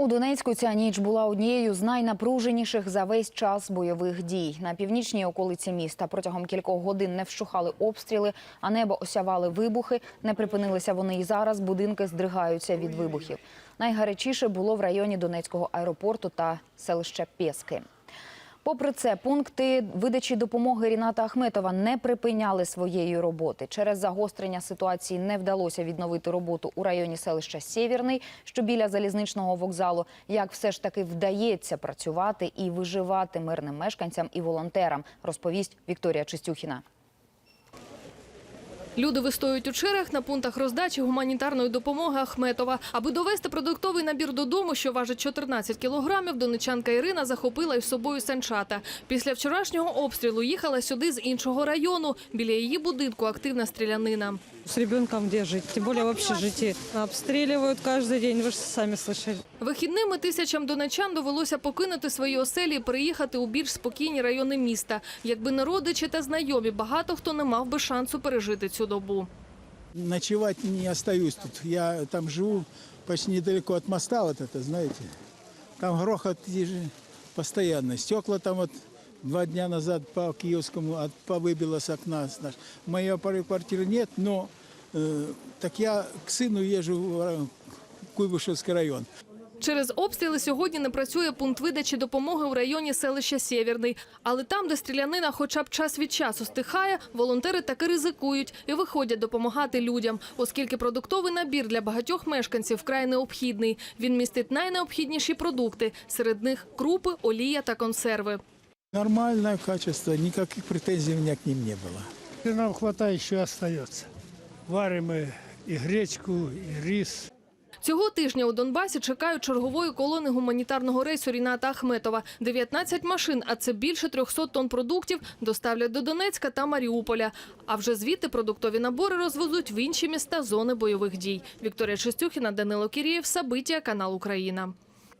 У Донецьку ця ніч була однією з найнапруженіших за весь час бойових дій. На північній околиці міста протягом кількох годин не вщухали обстріли, а небо осявали вибухи. Не припинилися вони і зараз. Будинки здригаються від вибухів. Найгарячіше було в районі Донецького аеропорту та селища Пєски. Попри це, пункти видачі допомоги Ріната Ахметова не припиняли своєї роботи. Через загострення ситуації не вдалося відновити роботу у районі селища Сєвєрний, що біля залізничного вокзалу. Як все ж таки вдається працювати і виживати мирним мешканцям і волонтерам, розповість Вікторія Чистюхіна. Люди вистоюють у чергах на пунктах роздачі гуманітарної допомоги Ахметова. Аби довести продуктовий набір додому, що важить 14 кілограмів, донечанка Ірина захопила із собою санчата. Після вчорашнього обстрілу їхала сюди з іншого району. Біля її будинку активна стрілянина. С ребенком где жить? Тем более в общежитии. Обстреливают каждый день, вы же сами слышали. Вихідними тисячам донечан довелося покинути свої оселі і переїхати у більш спокійні райони міста. Якби не родичі та знайомі, багато хто не мав би шансу пережити цю добу. Ночевать не остаюсь тут. Я там живу почти недалеко от моста, вот это, знаете. Там грохот еже- постоянно. Стекла там вот два дня назад по Киевскому от, повыбило с окна. Наш. Моей пары- квартиры нет, но э, так я к сыну езжу в ра- Куйбышевский район. Через обстріли сьогодні не працює пункт видачі допомоги у районі селища Сєвєрний. Але там, де стрілянина хоча б час від часу стихає, волонтери таки ризикують і виходять допомагати людям, оскільки продуктовий набір для багатьох мешканців вкрай необхідний. Він містить найнеобхідніші продукти, серед них крупи, олія та консерви. Нормальное качество, никаких претензий у меня к ним не было. И нам хватает, еще остается. Варим и, и гречку, и рис. Цього тижня у Донбасі чекають чергової колони гуманітарного рейсу Ріната Ахметова. 19 машин, а це більше 300 тонн продуктів, доставлять до Донецька та Маріуполя. А вже звідти продуктові набори розвезуть в інші міста зони бойових дій. Вікторія Шестюхіна, Данило Кірієв, Сабиття, канал Україна.